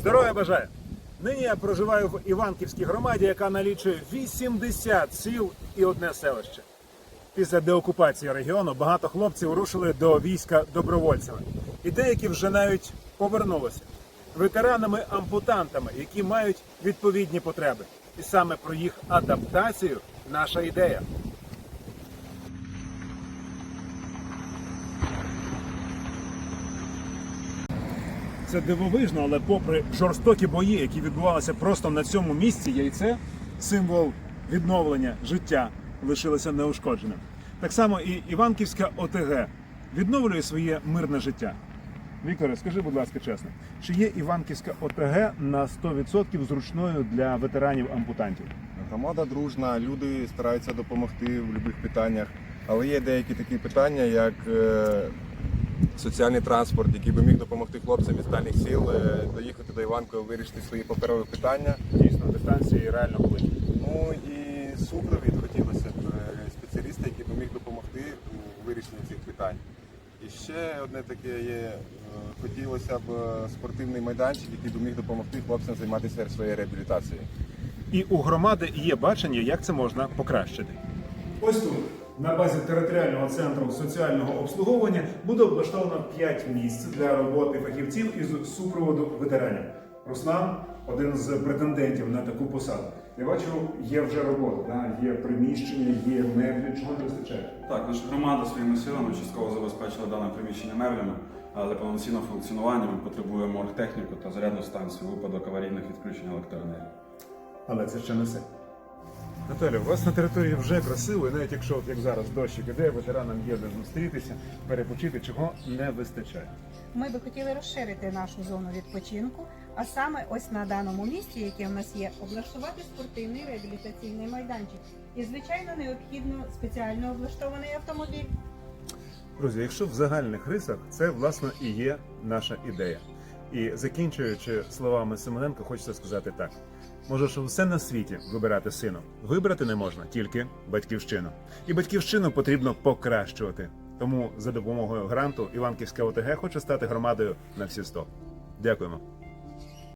Здоров'я бажаю! Нині я проживаю в Іванківській громаді, яка налічує 80 сіл і одне селище. Після деокупації регіону багато хлопців рушили до війська добровольцями. І деякі вже навіть повернулися ветеранами-ампутантами, які мають відповідні потреби. І саме про їх адаптацію наша ідея. Це дивовижно, але попри жорстокі бої, які відбувалися просто на цьому місці, яйце символ відновлення життя лишилося неушкодженим. Так само і Іванківська ОТГ відновлює своє мирне життя. Вікторе, скажи, будь ласка, чесно, чи є Іванківська ОТГ на 100% зручною для ветеранів ампутантів? Громада дружна, люди стараються допомогти в будь-яких питаннях, але є деякі такі питання, як е, соціальний транспорт, який би міг допомогти хлопцям із дальніх сіл е, доїхати до Іванкова, вирішити свої паперові питання. Дійсно, дистанції реально великі. Ну і супровід хотілося б е, спеціаліста, який би міг допомогти у вирішенні цих питань. І ще одне таке є, е, хотілося б спортивний майданчик, який би міг допомогти хлопцям займатися своєю реабілітацією. І у громади є бачення, як це можна покращити. Ось тут, на базі територіального центру соціального обслуговування, буде облаштовано 5 місць для роботи фахівців із супроводу ветеранів. Руслан один з претендентів на таку посаду. Я бачу, є вже робота, є приміщення, є меблі. Чого не вистачає? Так, наша громада своїми силами частково забезпечила дане приміщення меблями, але для повноцінного функціонування ми потребуємо оргтехніку та зарядну станцію випадок аварійних відключень електроенергії. Але це ще не все. Наталя, у вас на території вже красиво, і навіть якщо от як зараз дощик іде, ветеранам є де зустрітися, перепочити, чого не вистачає. Ми би хотіли розширити нашу зону відпочинку, а саме ось на даному місці, яке в нас є, облаштувати спортивний реабілітаційний майданчик. І, звичайно, необхідно спеціально облаштований автомобіль. Друзі, якщо в загальних рисах, це власне і є наша ідея. І закінчуючи словами Симоненко, хочеться сказати так: можеш все на світі вибирати сину. Вибрати не можна тільки батьківщину. І батьківщину потрібно покращувати. Тому за допомогою гранту Іванківська ОТГ хоче стати громадою на всі 100. Дякуємо.